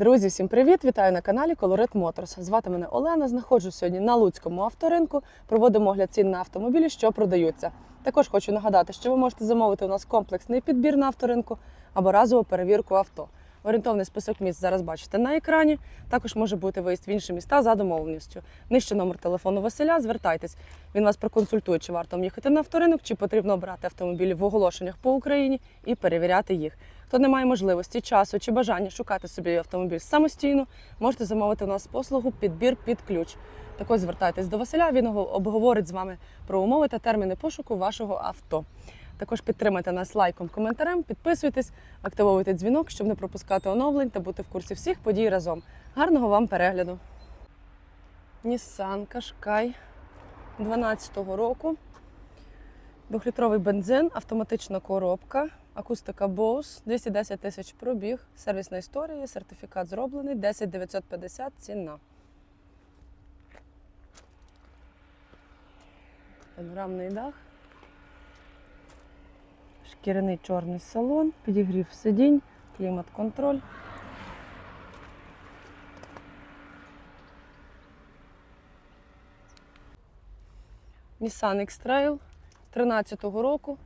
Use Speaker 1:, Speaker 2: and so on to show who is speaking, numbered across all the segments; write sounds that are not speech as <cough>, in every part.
Speaker 1: Друзі, всім привіт! Вітаю на каналі Colorit Motors. Звати мене Олена. Знаходжусь сьогодні на Луцькому авторинку. Проводимо огляд цін на автомобілі, що продаються. Також хочу нагадати, що ви можете замовити у нас комплексний підбір на авторинку або разову перевірку авто. Орієнтовний список місць зараз бачите на екрані. Також може бути виїзд в інші міста за домовленістю. Нижче номер телефону Василя. Звертайтесь. Він вас проконсультує, чи варто вам їхати на авторинок, чи потрібно обрати автомобілі в оголошеннях по Україні і перевіряти їх. Хто не має можливості, часу чи бажання шукати собі автомобіль самостійно, можете замовити у нас послугу підбір під ключ. Також звертайтесь до Василя, він обговорить з вами про умови та терміни пошуку вашого авто. Також підтримайте нас лайком, коментарем, підписуйтесь, активовуйте дзвінок, щоб не пропускати оновлень та бути в курсі всіх подій разом. Гарного вам перегляду! Nissan Qashqai 12-го року. Двохлітровий бензин, автоматична коробка, акустика Bose, 210 тисяч пробіг, сервісна історія, сертифікат зроблений, 10 950 ціна. Панорамний дах. Шкіряний чорний салон, підігрів сидінь, клімат-контроль. Nissan X-Trail 13-го року.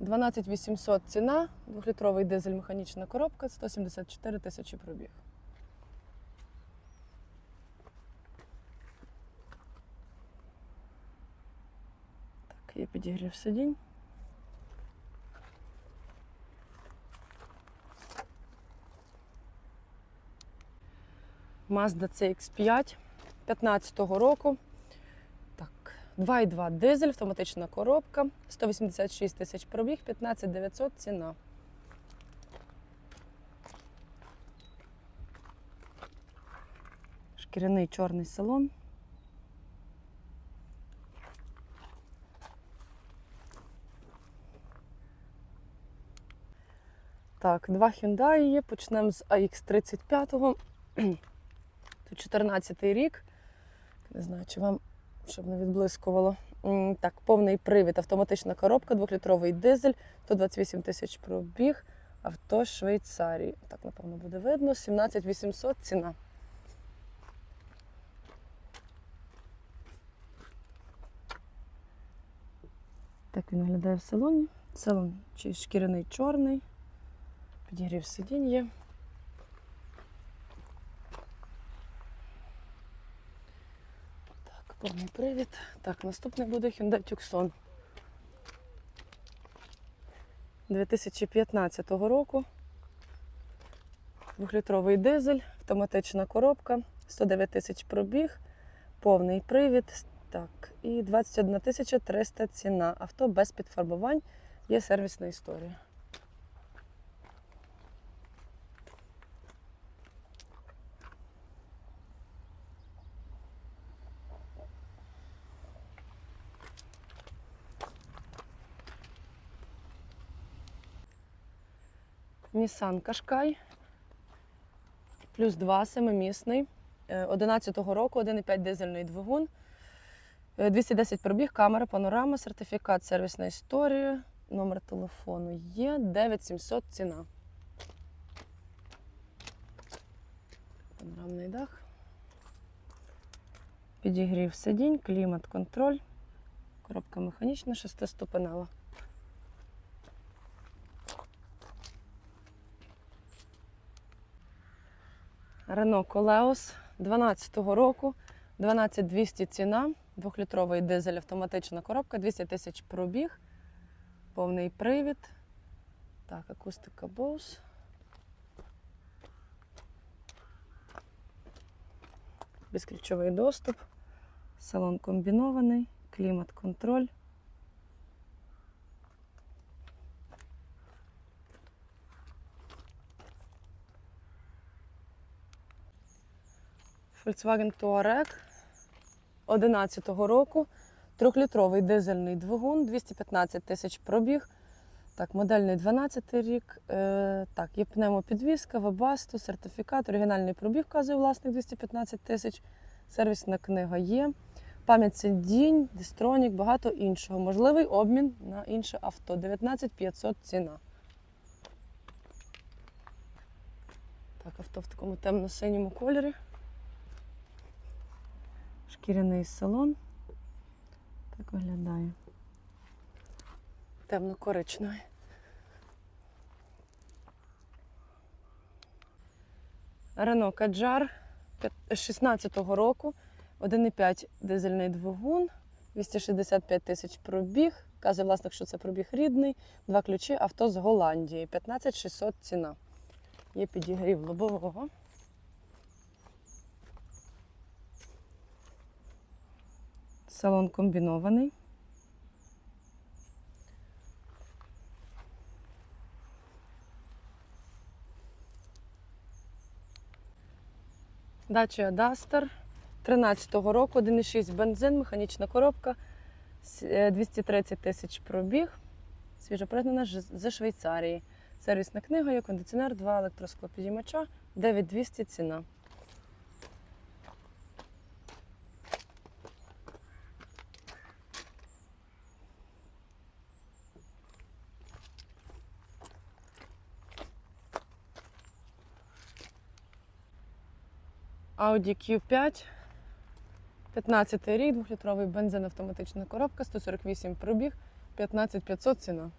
Speaker 1: 12800 ціна, 2-літровий дизель механічна коробка, 174 тисячі пробіг. Так, є підігрів сидінь. Mazda CX5 15-го року. Так, 2,2 дизель, автоматична коробка, 186 тисяч пробіг, 15 900 ціна. Шкіряний чорний салон. Так, два Hyundai є. Почнемо з AX35. Тут 14 рік. Не знаю, чи вам щоб не відблискувало. Так, повний привід, автоматична коробка, двохлітровий дизель, 128 тисяч пробіг, авто Швейцарії. Так, напевно, буде видно. 17 800 ціна. Так він виглядає в салоні. Салон чи шкіряний чорний. Підігрів сидінь є. Повний привід. Так, наступний буде Hyundai Tucson. 2015 року. Двохлітровий дизель, автоматична коробка, 109 тисяч пробіг, повний привід. Так, і 21 тисяча 300 ціна. Авто без підфарбувань, є сервісна історія. Nissan Qashqai. Плюс 2 семимісний. 11-го року 1,5 дизельний двигун. Е, 210 пробіг, камера, панорама, сертифікат, сервісна історія. Номер телефону є. 9700 ціна. Панорамний дах. Підігрів сидінь, клімат, контроль. Коробка механічна, шестиступенева. Рено Колеос 12-го року, 12200 ціна, 2-літровий дизель, автоматична коробка, 200 тисяч пробіг, повний привід. Так, акустика Bose. Безключовий доступ, салон комбінований, клімат-контроль. Volkswagen Touareg 11-го року. Трьохлітровий дизельний двигун, 215 тисяч пробіг. Так, модельний 12 рік. Е, так, є пневмопідвізка, вебасту, сертифікат, оригінальний пробіг вказує власник 215 тисяч. Сервісна книга є. Пам'ять сидінь, дистронік, багато іншого. Можливий обмін на інше авто. 19 500 ціна. Так, авто в такому темно-синьому кольорі. Шкіряний салон. Так виглядає. Темно-коричневий. Рено Каджар 16-го року, 1,5 дизельний двигун, 265 тисяч пробіг. Каже власник, що це пробіг рідний. Два ключі, авто з Голландії. 15 600 ціна. Є підігрів лобового. Салон комбінований. Dacia Duster 13-го року, 1,6 бензин, механічна коробка, е, 230 тисяч пробіг, свіжопригнана ж- з Швейцарії. Сервісна книга, є кондиціонер, два електросклопідіймача, 9200 ціна. Audi Q5, 15 рік, 2-літровий бензин, автоматична коробка, 148 пробіг, 15500 ціна.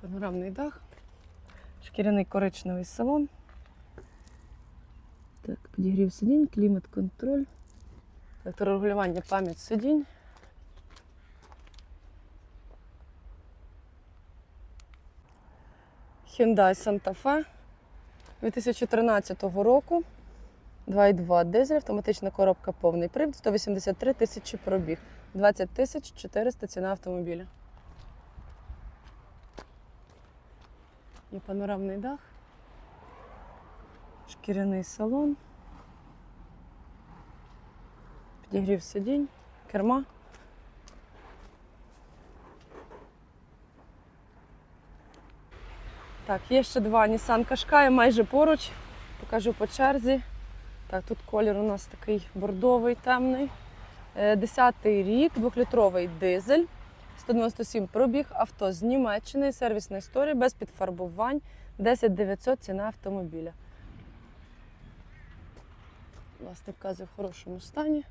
Speaker 1: Панорамний дах, шкіряний коричневий салон. Так, підігрів сидінь, клімат-контроль, електрорегулювання пам'ять сидінь. Hyundai Santa Fe 2013 року. 2,2 дизель, автоматична коробка повний привід, 183 тисячі пробіг, 20 тисяч 400 ціна автомобіля. Є панорамний дах, шкіряний салон, підігрів сидінь, керма. Так, є ще два Nissan Qashqai, майже поруч. Покажу по черзі. Так, тут колір у нас такий бордовий, темний. Е, Десятий рік, двохлітровий дизель, 197 пробіг, авто з Німеччини, сервісна історія, без підфарбувань, 10 900 ціна автомобіля. Власник вказує в хорошому стані.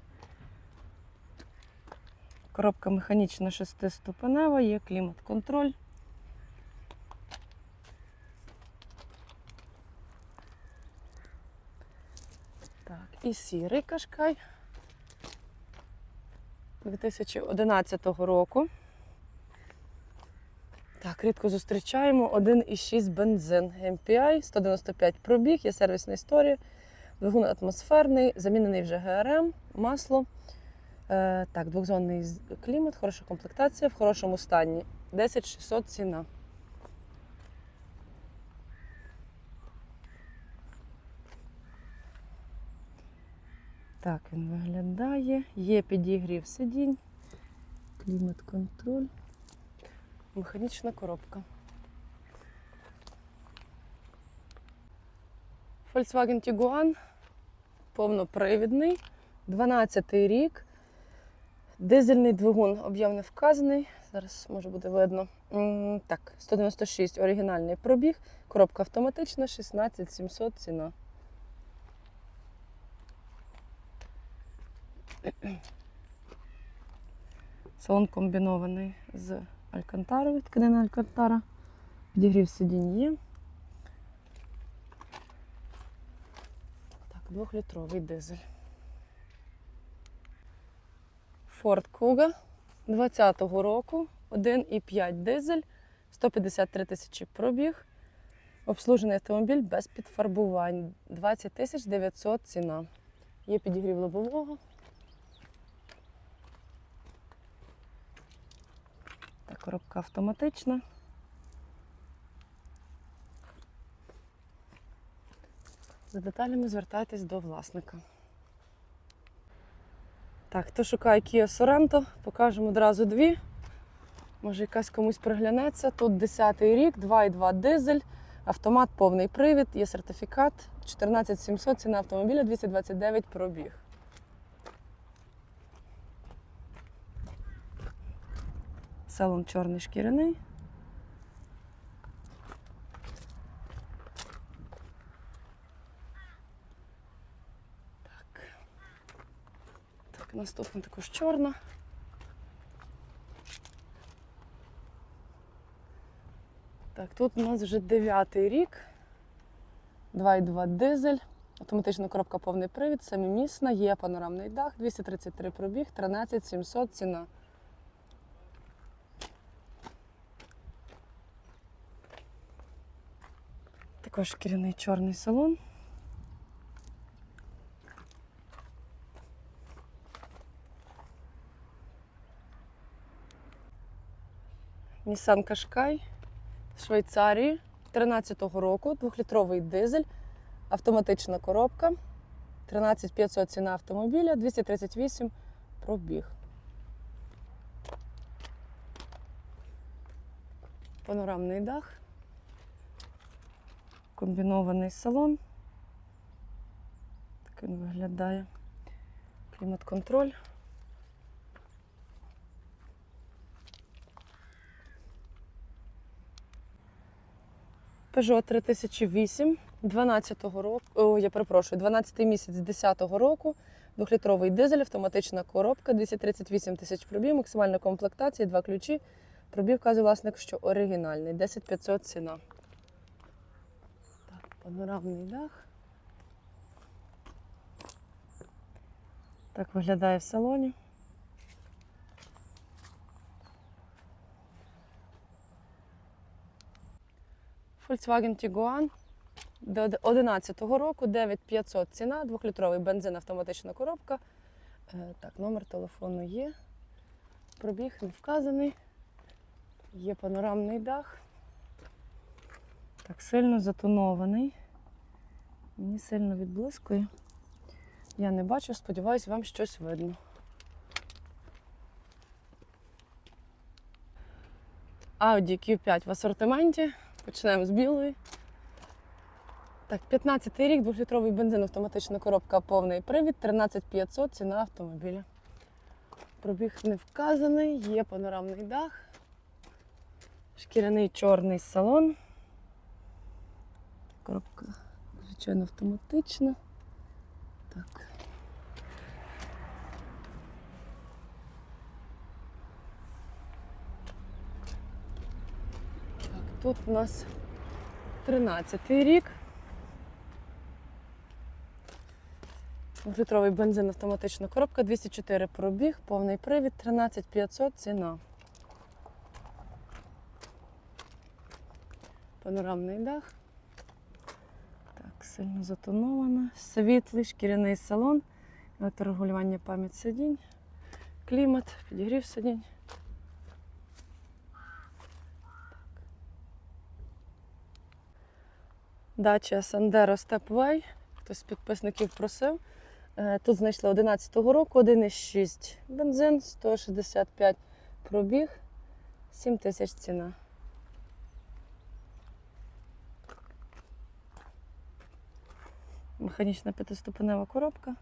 Speaker 1: Коробка механічна шестиступенева, є клімат-контроль. Так, і сірий кашкай 2011 року. Так, рідко зустрічаємо 1,6 бензин MPI, 195 пробіг, є сервісна історія. Двигун атмосферний, замінений вже ГРМ, масло. Е, так, двохзонний клімат, хороша комплектація, в хорошому стані. 10 600 ціна. Так він виглядає. Є підігрів сидінь, клімат-контроль, механічна коробка. Volkswagen Tiguan повнопривідний, 12 рік. Дизельний двигун об'єм не вказаний. Зараз може буде видно. Так, 196 оригінальний пробіг, коробка автоматична, 16 700 ціна. <clears throat> Салон комбінований з Алькантарою, тканина Алькантара. Підігрів сидінь є. Так, двохлітровий дизель. Ford Kuga 20-го року, 1,5 дизель, 153 тисячі пробіг. Обслужений автомобіль без підфарбувань. 20 тисяч 900 ціна. Є підігрів лобового. Коробка автоматична. За деталями звертайтесь до власника. Так, хто шукає Kia Sorento, покажемо одразу дві. Може, якась комусь приглянеться. Тут 10-й рік, 2,2 дизель, автомат повний привід, є сертифікат 14700, ціна автомобіля 229 пробіг. салон чорний шкіряний. Так. Так, наступна також чорна. Так, тут у нас вже 9 рік, 2,2 дизель, автоматична коробка повний привід, самімісна, є панорамний дах, 233 пробіг, 13700 ціна. Також шкіряний чорний салон. Nissan Qashqai з Швейцарії. 13-го року, 2-літровий дизель, автоматична коробка, 13500 ціна автомобіля, 238 пробіг. Панорамний дах, комбінований салон. Так він виглядає. Клімат-контроль. Peugeot 3008 12-го року, о, я перепрошую, 12 місяць 10-го року, двохлітровий дизель, автоматична коробка, 238 тисяч пробіг, максимальна комплектація, два ключі. Пробіг вказує власник, що оригінальний, 10500 ціна. Панорамний дах. Так виглядає в салоні. Volkswagen Tiguan до 2011 року 9500 ціна, 2-літровий бензин, автоматична коробка. Е, Так, номер телефону є. Пробіг не вказаний. Є панорамний дах. Так, сильно затонований. Мені сильно відблискує. Я не бачу, сподіваюся, вам щось видно. Audi Q5 в асортименті. Почнемо з білої. Так, 15 рік, 2-літровий бензин, автоматична коробка, повний привід, 13500 ціна автомобіля. Пробіг не вказаний, є панорамний дах, шкіряний чорний салон. Коробка, звичайно, автоматична. Так. Так, тут у нас 13-й рік. Літровий бензин, автоматична коробка, 204 пробіг, повний привід, 13500 ціна. Панорамний дах. Сильно затонована. Світлий, шкіряний салон, електрорегулювання пам'ять сидінь, клімат, підігрів сидінь. Дача Сандеро Степвей. Хтось з підписників просив. Е, Тут знайшли 11-го року 1,6 бензин, 165 пробіг, 7 тисяч ціна. Механічна п'ятиступенева коробка.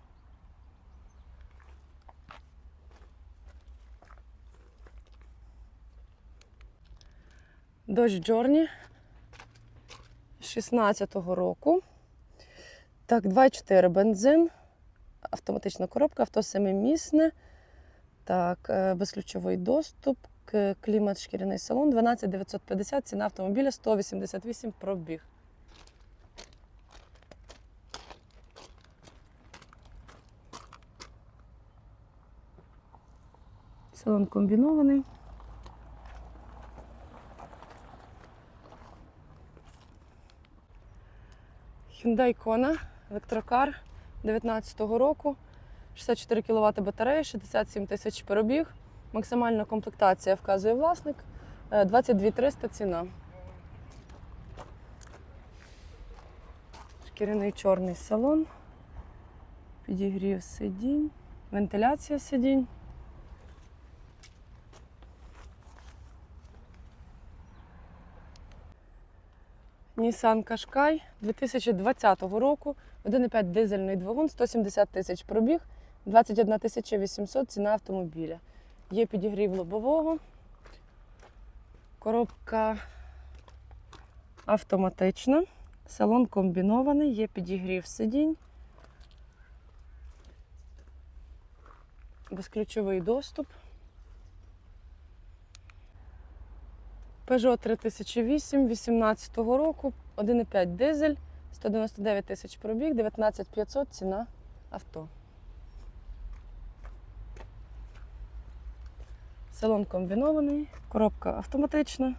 Speaker 1: Dodge Journey 16-го року. Так, 2,4 бензин, автоматична коробка, авто семимісне. Так, е, безключовий доступ, клімат, шкіряний салон, 12 950, ціна автомобіля 188 пробіг. Салон комбінований. Hyundai Kona, електрокар 19-го року, 64 кВт батарея, 67 тисяч пробіг. Максимальна комплектація вказує власник. е, 22 300 ціна. Шкіряний чорний салон, підігрів сидінь, вентиляція сидінь. Nissan Qashqai 2020 року, 1,5 дизельний двигун, 170 тисяч пробіг, 21 800 ціна автомобіля. Є підігрів лобового, коробка автоматична, салон комбінований, є підігрів сидінь. безключовий доступ. Peugeot 3008 18 року, 1,5 дизель, 199 тисяч пробіг, 19500 ціна авто. Салон комбінований, коробка автоматична.